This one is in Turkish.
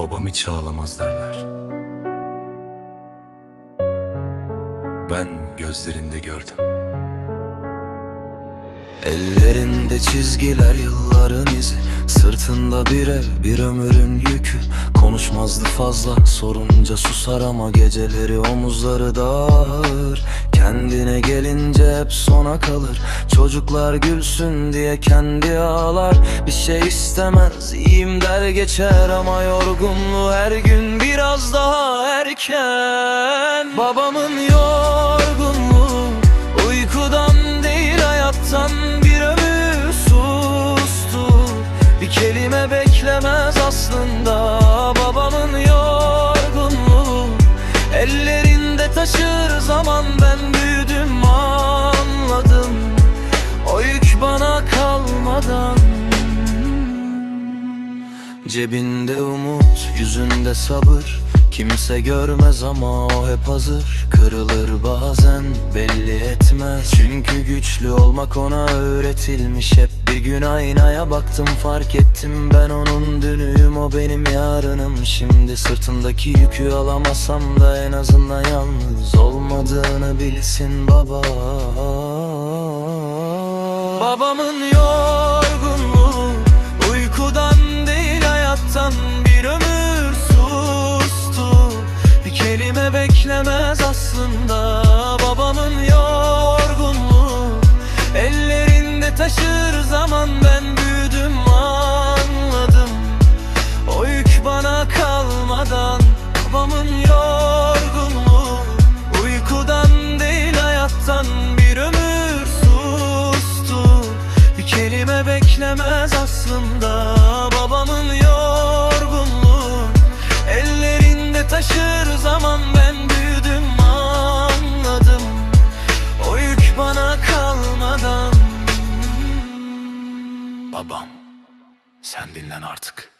babam hiç ağlamaz derler. Ben gözlerinde gördüm. Ellerinde çizgiler yılların izi Sırtında bir ev bir ömrün yükü Konuşmazdı fazla sorunca susar ama geceleri omuzları dağır Kendine gelince hep sona kalır. Çocuklar gülsün diye kendi ağlar. Bir şey istemez iyiyim der geçer. Ama yorgunluğu her gün biraz daha erken. Babamın yorgunluğu Uykudan değil hayattan bir ömür sustu. Bir kelime beklemez aslında taşır zaman ben büyüdüm anladım. O yük bana kalmadan. Cebinde umut, yüzünde sabır. Kimse görmez ama o hep hazır. Kırılır bazen belli etmez. Çünkü güçlü olmak ona öğretilmiş Hep bir gün aynaya baktım fark ettim. Ben onun dünüyüm o benim yarınım. Şimdi sırtındaki yükü alamasam da En azından yalnız olmadığını bilsin baba. Babamın yorgunluğu Uykudan değil hayattan bir ömür sustu. Bir kelime beklemez aslında kelime beklemez aslında Babamın yorgunluğu. Ellerinde taşır zaman ben büyüdüm anladım. O yük bana kalmadan. Babam, sen dinlen artık.